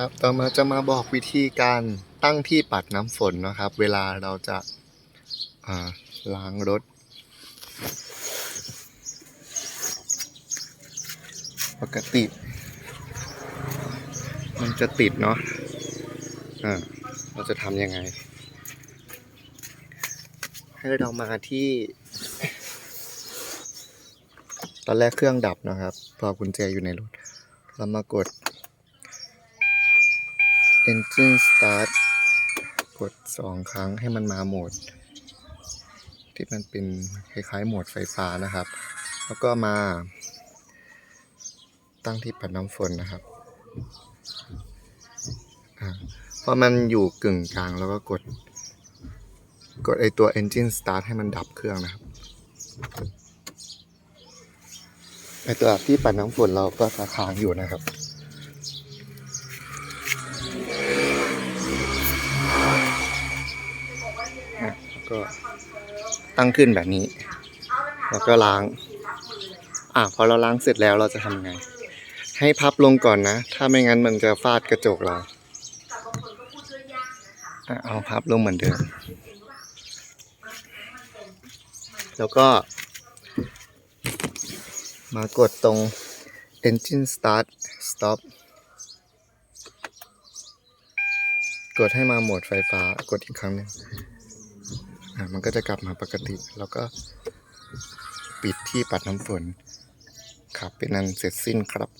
ครับ ต่อมาจะมาบอกวิธีการตั้งที่ปัดน้ำฝนนะครับ เวลาเราจะาล้างรถ ปกติ มันจะติดเนาะเราจะทำยังไง ให้เรามาที่ ตอนแรกเครื่องดับนะครับ พอกุญแจอยู่ในรถ เรามากด engine start กดสองครั้งให้มันมาโหมด ที่มันเป็นคล้ายๆโหมดไฟฟ้านะครับ แล้วก็มา ตั้งที่ปัดน้ำฝนนะครับอ่าพอมันอยู่กึ่งกลางแล้วก็กด กดไอตัว engine start ให้มันดับเครื่องนะครับไอตัวที่ปัดน้ำฝนเราก็จะค้างอยู่นะครับ อะก็ตั้งขึ้นแบบนี้ แล้วก็ล้าง อะพอเราล้างเสร็จแล้วเราจะทำไง ให้พับลงก่อนนะ ถ้าไม่งั้นมันจะฟาดกระจกเราเอาพับลงเหมือนเดิม แล้วก็ มากดตรง engine start stop กดให้มาโหมดไฟฟ้ากดอีกครั้งหนึ่ง อะมันก็จะกลับมาปกติ แล้วก็ปิดที่ปัดน้ำฝน ครับเป็นนั้นเสร็จสิ้นครับ